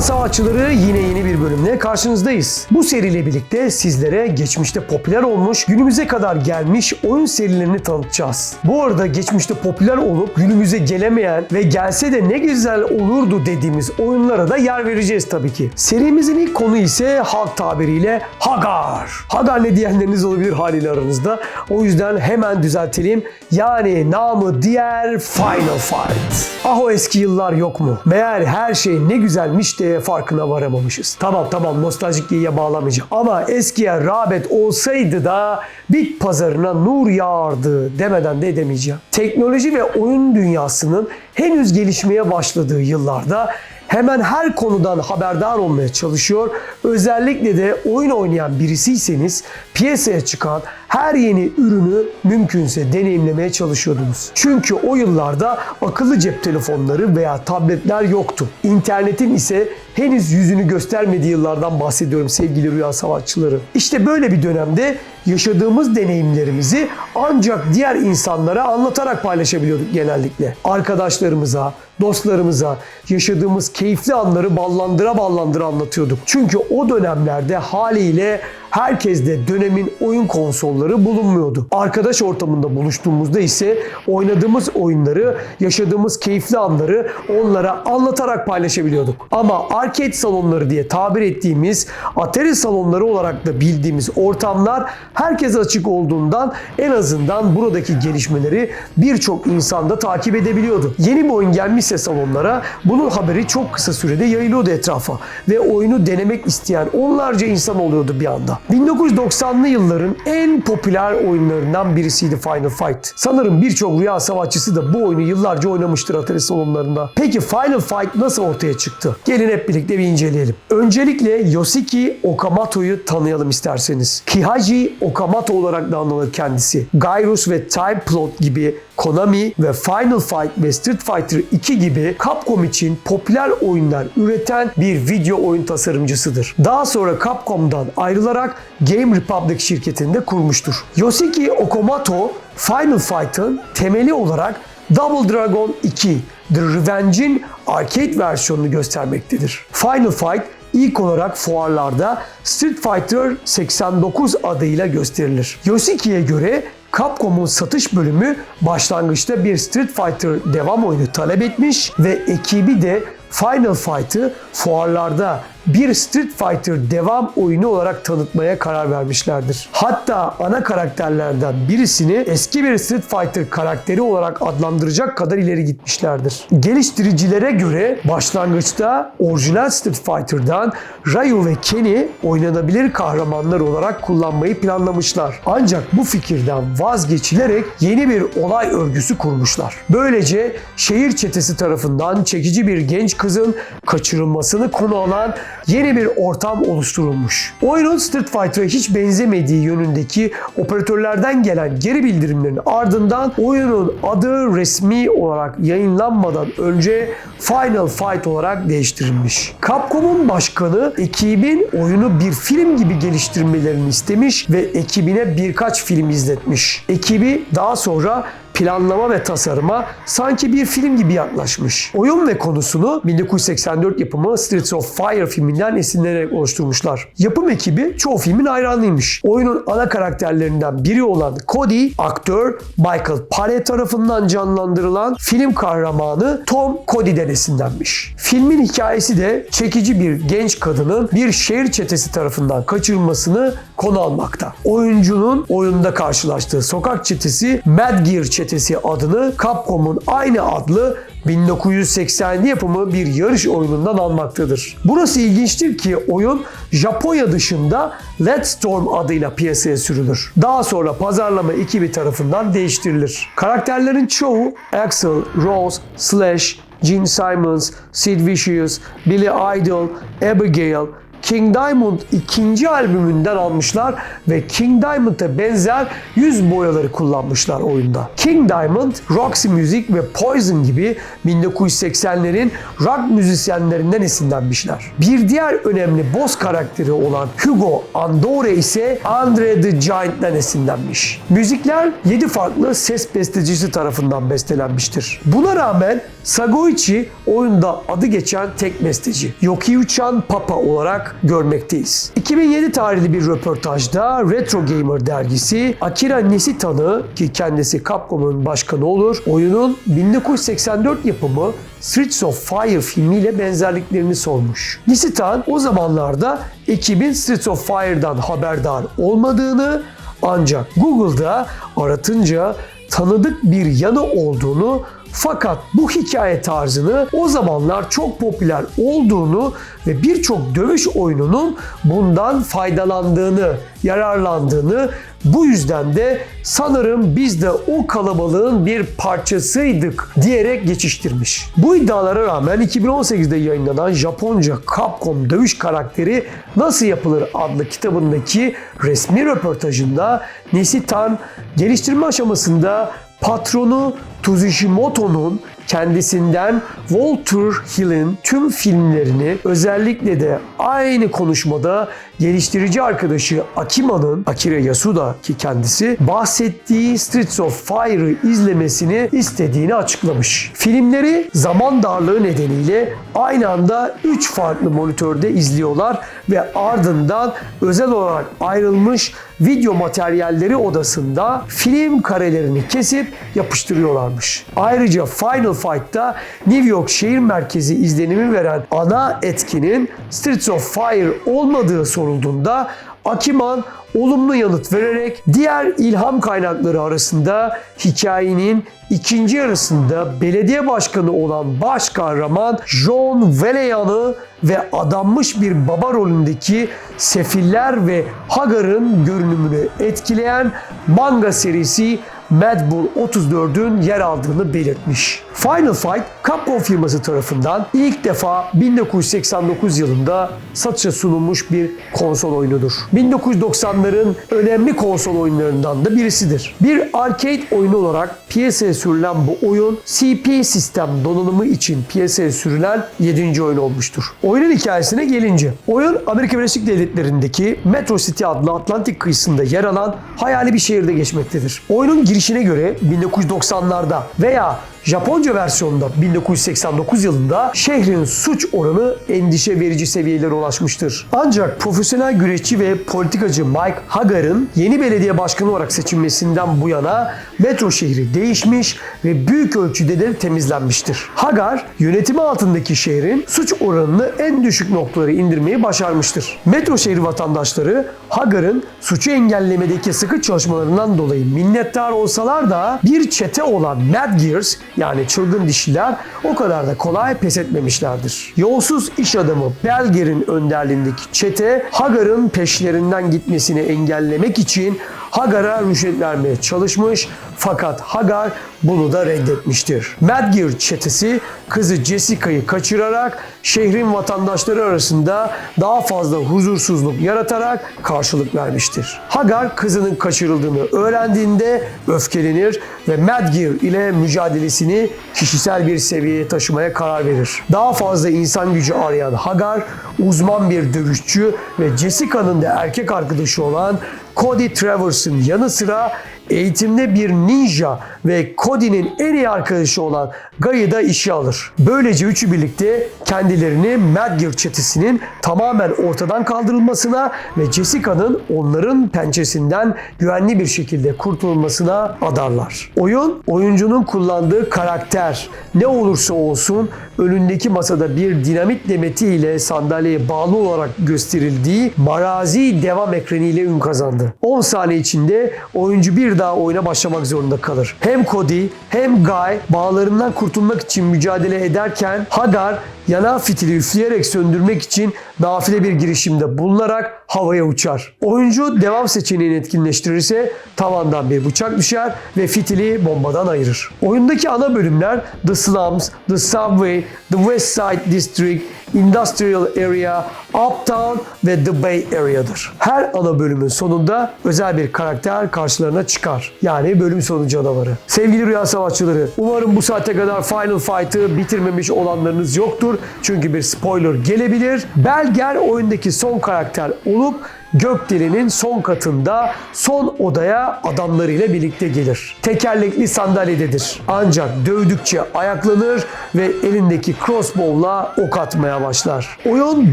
Savaşçıları yine yeni bir bölümle karşınızdayız. Bu seriyle birlikte sizlere geçmişte popüler olmuş, günümüze kadar gelmiş oyun serilerini tanıtacağız. Bu arada geçmişte popüler olup günümüze gelemeyen ve gelse de ne güzel olurdu dediğimiz oyunlara da yer vereceğiz tabii ki. Serimizin ilk konu ise halk tabiriyle Hagar. Hagar ne diyenleriniz olabilir haliyle aranızda. O yüzden hemen düzeltelim. Yani namı diğer Final Fight. Ah o eski yıllar yok mu? Meğer her şey ne güzelmiş de farkına varamamışız. Tamam tamam nostaljik diye bağlamayacağım. Ama eskiye rağbet olsaydı da bit pazarına nur yağardı demeden de edemeyeceğim. Teknoloji ve oyun dünyasının henüz gelişmeye başladığı yıllarda hemen her konudan haberdar olmaya çalışıyor. Özellikle de oyun oynayan birisiyseniz piyasaya çıkan her yeni ürünü mümkünse deneyimlemeye çalışıyordunuz. Çünkü o yıllarda akıllı cep telefonları veya tabletler yoktu. İnternetin ise henüz yüzünü göstermediği yıllardan bahsediyorum sevgili rüya savaşçıları. İşte böyle bir dönemde yaşadığımız deneyimlerimizi ancak diğer insanlara anlatarak paylaşabiliyorduk genellikle. Arkadaşlarımıza, dostlarımıza yaşadığımız keyifli anları ballandıra ballandıra anlatıyorduk. Çünkü o dönemlerde haliyle herkeste dönemin oyun konsolları bulunmuyordu. Arkadaş ortamında buluştuğumuzda ise oynadığımız oyunları, yaşadığımız keyifli anları onlara anlatarak paylaşabiliyorduk. Ama arcade salonları diye tabir ettiğimiz Atari salonları olarak da bildiğimiz ortamlar herkese açık olduğundan en azından buradaki gelişmeleri birçok insan da takip edebiliyordu. Yeni bir oyun gelmişse salonlara bunun haberi çok kısa sürede yayılıyordu etrafa ve oyunu denemek isteyen onlarca insan oluyordu bir anda. 1990'lı yılların en popüler oyunlarından birisiydi Final Fight. Sanırım birçok rüya savaşçısı da bu oyunu yıllarca oynamıştır Atari salonlarında. Peki Final Fight nasıl ortaya çıktı? Gelin hep birlikte bir inceleyelim. Öncelikle Yoshiki Okamoto'yu tanıyalım isterseniz. Kihaji Okamoto olarak da anılır kendisi. Gyrus ve Time Plot gibi Konami ve Final Fight ve Street Fighter 2 gibi Capcom için popüler oyunlar üreten bir video oyun tasarımcısıdır. Daha sonra Capcom'dan ayrılarak Game Republic şirketinde kurmuştur. Yoshiki Okamoto Final Fight'ın temeli olarak Double Dragon 2 The Revenge'in arcade versiyonunu göstermektedir. Final Fight ilk olarak fuarlarda Street Fighter 89 adıyla gösterilir. Yoshiki'ye göre Capcom'un satış bölümü başlangıçta bir Street Fighter devam oyunu talep etmiş ve ekibi de Final Fight'ı fuarlarda bir Street Fighter devam oyunu olarak tanıtmaya karar vermişlerdir. Hatta ana karakterlerden birisini eski bir Street Fighter karakteri olarak adlandıracak kadar ileri gitmişlerdir. Geliştiricilere göre başlangıçta orijinal Street Fighter'dan Ryu ve Ken'i oynanabilir kahramanlar olarak kullanmayı planlamışlar. Ancak bu fikirden vazgeçilerek yeni bir olay örgüsü kurmuşlar. Böylece şehir çetesi tarafından çekici bir genç kızın kaçırılmasını konu alan yeni bir ortam oluşturulmuş. Oyunun Street Fighter'a hiç benzemediği yönündeki operatörlerden gelen geri bildirimlerin ardından oyunun adı resmi olarak yayınlanmadan önce Final Fight olarak değiştirilmiş. Capcom'un başkanı ekibin oyunu bir film gibi geliştirmelerini istemiş ve ekibine birkaç film izletmiş. Ekibi daha sonra planlama ve tasarıma sanki bir film gibi yaklaşmış. Oyun ve konusunu 1984 yapımı Streets of Fire filminden esinlenerek oluşturmuşlar. Yapım ekibi çoğu filmin hayranıymış. Oyunun ana karakterlerinden biri olan Cody, aktör Michael Paré tarafından canlandırılan film kahramanı Tom Cody'den esinlenmiş. Filmin hikayesi de çekici bir genç kadının bir şehir çetesi tarafından kaçırılmasını konu almakta. Oyuncunun oyunda karşılaştığı sokak çetesi Mad Gear çetesi adını Capcom'un aynı adlı 1980 yapımı bir yarış oyunundan almaktadır. Burası ilginçtir ki oyun Japonya dışında Let's Storm adıyla piyasaya sürülür. Daha sonra pazarlama ekibi tarafından değiştirilir. Karakterlerin çoğu Axel, Rose, Slash, Gene Simons, Sid Vicious, Billy Idol, Abigail, King Diamond ikinci albümünden almışlar ve King Diamond'a benzer yüz boyaları kullanmışlar oyunda. King Diamond, Roxy Music ve Poison gibi 1980'lerin rock müzisyenlerinden esinlenmişler. Bir diğer önemli boss karakteri olan Hugo Andore ise Andre the Giant'ten esinlenmiş. Müzikler 7 farklı ses bestecisi tarafından bestelenmiştir. Buna rağmen Sagoichi oyunda adı geçen tek besteci. Yoki-Uchan Papa olarak görmekteyiz. 2007 tarihli bir röportajda Retro Gamer dergisi Akira Nishita'nı ki kendisi Capcom'un başkanı olur, oyunun 1984 yapımı Streets of Fire filmiyle benzerliklerini sormuş. Nishita o zamanlarda ekibin Streets of Fire'dan haberdar olmadığını ancak Google'da aratınca tanıdık bir yanı olduğunu fakat bu hikaye tarzını o zamanlar çok popüler olduğunu ve birçok dövüş oyununun bundan faydalandığını, yararlandığını bu yüzden de sanırım biz de o kalabalığın bir parçasıydık diyerek geçiştirmiş. Bu iddialara rağmen 2018'de yayınlanan Japonca Capcom dövüş karakteri Nasıl Yapılır adlı kitabındaki resmi röportajında Nishitan geliştirme aşamasında patronu Tsushimoto'nun kendisinden Walter Hill'in tüm filmlerini özellikle de aynı konuşmada geliştirici arkadaşı Akima'nın Akira Yasuda ki kendisi bahsettiği Streets of Fire'ı izlemesini istediğini açıklamış. Filmleri zaman darlığı nedeniyle aynı anda 3 farklı monitörde izliyorlar ve ardından özel olarak ayrılmış video materyalleri odasında film karelerini kesip yapıştırıyorlarmış. Ayrıca Final Fight'ta New York şehir merkezi izlenimi veren ana etkinin Streets of Fire olmadığı sorulduğunda Akiman olumlu yanıt vererek diğer ilham kaynakları arasında hikayenin ikinci yarısında belediye başkanı olan baş kahraman John Valeyan'ı ve adanmış bir baba rolündeki Sefiller ve Hagar'ın görünümünü etkileyen manga serisi Mad Bull 34'ün yer aldığını belirtmiş. Final Fight, Capcom firması tarafından ilk defa 1989 yılında satışa sunulmuş bir konsol oyunudur. 1990'ların önemli konsol oyunlarından da birisidir. Bir arcade oyunu olarak piyasaya sürülen bu oyun CP sistem donanımı için piyasaya sürülen 7. oyun olmuştur. Oyunun hikayesine gelince, oyun Amerika Birleşik Devletleri'ndeki Metro City adlı Atlantik kıyısında yer alan hayali bir şehirde geçmektedir. Oyunun girişine göre 1990'larda veya Japonca versiyonunda 1989 yılında şehrin suç oranı endişe verici seviyelere ulaşmıştır. Ancak profesyonel güreşçi ve politikacı Mike Hagar'ın yeni belediye başkanı olarak seçilmesinden bu yana metro şehri değişmiş ve büyük ölçüde de temizlenmiştir. Hagar yönetimi altındaki şehrin suç oranını en düşük noktalara indirmeyi başarmıştır. Metro şehri vatandaşları Hagar'ın suçu engellemedeki sıkı çalışmalarından dolayı minnettar olsalar da bir çete olan Mad Gears yani çılgın dişiler o kadar da kolay pes etmemişlerdir. Yolsuz iş adamı Belger'in önderliğindeki çete Hagar'ın peşlerinden gitmesini engellemek için Hagar'a rüşvet vermeye çalışmış fakat Hagar bunu da reddetmiştir. Madgear çetesi kızı Jessica'yı kaçırarak şehrin vatandaşları arasında daha fazla huzursuzluk yaratarak karşılık vermiştir. Hagar kızının kaçırıldığını öğrendiğinde öfkelenir ve Madgear ile mücadelesini kişisel bir seviyeye taşımaya karar verir. Daha fazla insan gücü arayan Hagar uzman bir dövüşçü ve Jessica'nın da erkek arkadaşı olan Cody Travers'ın yanı sıra eğitimde bir ninja ve Cody'nin en iyi arkadaşı olan Guy'ı da işe alır. Böylece üçü birlikte kendilerini Madgear çetesinin tamamen ortadan kaldırılmasına ve Jessica'nın onların pençesinden güvenli bir şekilde kurtulmasına adarlar. Oyun, oyuncunun kullandığı karakter ne olursa olsun önündeki masada bir dinamit demeti ile sandalyeye bağlı olarak gösterildiği marazi devam ekranı ile ün kazandı. 10 saniye içinde oyuncu bir daha oyuna başlamak zorunda kalır. Hem Cody hem Guy bağlarından kurtulmak için mücadele ederken Hagar yana fitili üfleyerek söndürmek için nafile bir girişimde bulunarak havaya uçar. Oyuncu devam seçeneğini etkinleştirirse tavandan bir bıçak düşer ve fitili bombadan ayırır. Oyundaki ana bölümler The Slums, The Subway, The West Side District, Industrial Area, Uptown ve The Bay Area'dır. Her ana bölümün sonunda özel bir karakter karşılarına çıkar. Yani bölüm sonu canavarı. Sevgili Rüya Savaşçıları, umarım bu saate kadar Final Fight'ı bitirmemiş olanlarınız yoktur. Çünkü bir spoiler gelebilir. Belger oyundaki son karakter olup Gökdelenin son katında son odaya adamlarıyla birlikte gelir. Tekerlekli sandalyededir. Ancak dövdükçe ayaklanır ve elindeki crossbow'la ok atmaya başlar. Oyun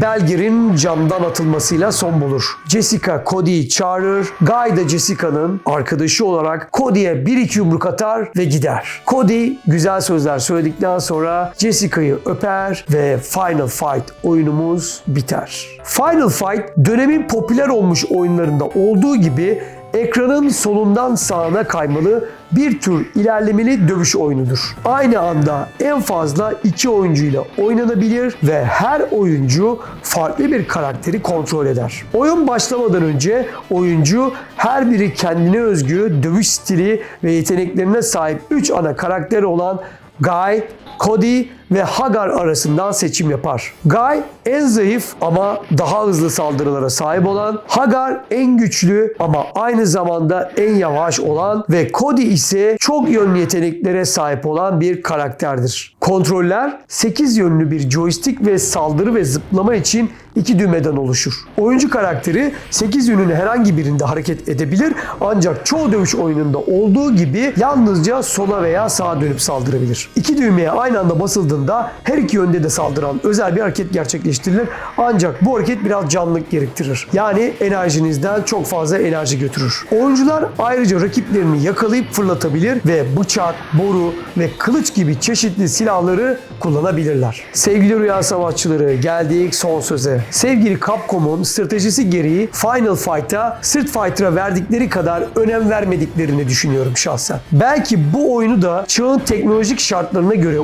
Belger'in camdan atılmasıyla son bulur. Jessica Cody'yi çağırır. Guy da Jessica'nın arkadaşı olarak Cody'ye bir iki yumruk atar ve gider. Cody güzel sözler söyledikten sonra Jessica'yı öper ve Final Fight oyunumuz biter. Final Fight dönemin popüler olmuş oyunlarında olduğu gibi ekranın solundan sağına kaymalı bir tür ilerlemeli dövüş oyunudur. Aynı anda en fazla iki oyuncuyla oynanabilir ve her oyuncu farklı bir karakteri kontrol eder. Oyun başlamadan önce oyuncu her biri kendine özgü dövüş stili ve yeteneklerine sahip 3 ana karakter olan Guy, Cody ve Hagar arasından seçim yapar. Guy en zayıf ama daha hızlı saldırılara sahip olan, Hagar en güçlü ama aynı zamanda en yavaş olan ve Cody ise çok yönlü yeteneklere sahip olan bir karakterdir. Kontroller 8 yönlü bir joystick ve saldırı ve zıplama için iki düğmeden oluşur. Oyuncu karakteri 8 yönünün herhangi birinde hareket edebilir ancak çoğu dövüş oyununda olduğu gibi yalnızca sola veya sağa dönüp saldırabilir. İki düğmeye aynı anda basıldığında her iki yönde de saldıran özel bir hareket gerçekleştirilir. Ancak bu hareket biraz canlılık gerektirir. Yani enerjinizden çok fazla enerji götürür. Oyuncular ayrıca rakiplerini yakalayıp fırlatabilir ve bıçak, boru ve kılıç gibi çeşitli silahları kullanabilirler. Sevgili rüya savaşçıları geldik son söze. Sevgili Capcom'un stratejisi gereği Final Fight'a Street Fighter'a verdikleri kadar önem vermediklerini düşünüyorum şahsen. Belki bu oyunu da çağın teknolojik şartlarına göre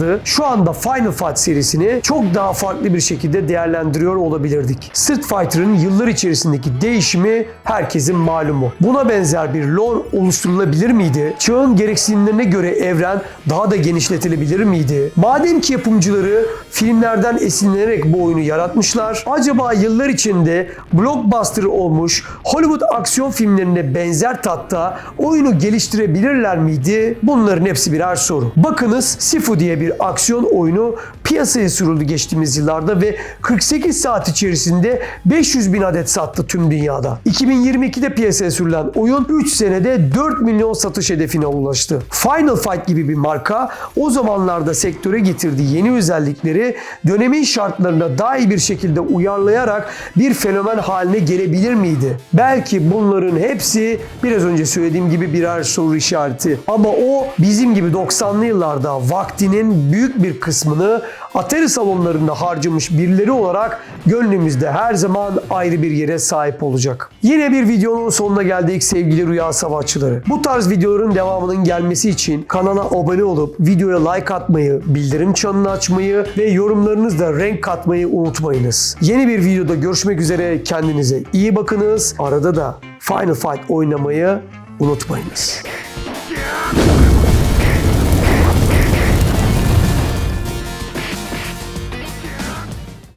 uyarlasalardı şu anda Final Fight serisini çok daha farklı bir şekilde değerlendiriyor olabilirdik. Street Fighter'ın yıllar içerisindeki değişimi herkesin malumu. Buna benzer bir lore oluşturulabilir miydi? Çağın gereksinimlerine göre evren daha da genişletilebilir miydi? Madem ki yapımcıları filmlerden esinlenerek bu oyunu yaratmışlar, acaba yıllar içinde blockbuster olmuş Hollywood aksiyon filmlerine benzer tatta oyunu geliştirebilirler miydi? Bunların hepsi birer soru. Bakınız Sifu diye bir aksiyon oyunu piyasaya sürüldü geçtiğimiz yıllarda ve 48 saat içerisinde 500 bin adet sattı tüm dünyada. 2022'de piyasaya sürülen oyun 3 senede 4 milyon satış hedefine ulaştı. Final Fight gibi bir marka o zamanlarda sektöre getirdiği yeni özellikleri dönemin şartlarına iyi bir şekilde uyarlayarak bir fenomen haline gelebilir miydi? Belki bunların hepsi biraz önce söylediğim gibi birer soru işareti. Ama o bizim gibi 90'lı yıllarda vaktinin büyük bir kısmını Atari salonlarında harcamış birileri olarak gönlümüzde her zaman ayrı bir yere sahip olacak. Yine bir videonun sonuna geldik sevgili rüya savaşçıları. Bu tarz videoların devamının gelmesi için kanala abone olup videoya like atmayı, bildirim çanını açmayı ve yorumlarınızla renk katmayı unutmayınız. Yeni bir videoda görüşmek üzere kendinize iyi bakınız. Arada da Final Fight oynamayı unutmayınız.